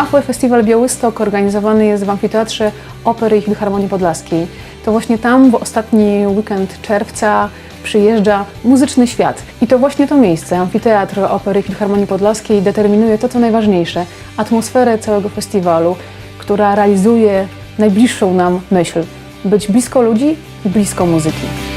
Halfway Festiwal Białystok organizowany jest w Amfiteatrze Opery i Filharmonii Podlaskiej. To właśnie tam w ostatni weekend czerwca przyjeżdża muzyczny świat. I to właśnie to miejsce, Amfiteatr Opery i Filharmonii Podlaskiej, determinuje to, co najważniejsze, atmosferę całego festiwalu, która realizuje najbliższą nam myśl być blisko ludzi i blisko muzyki.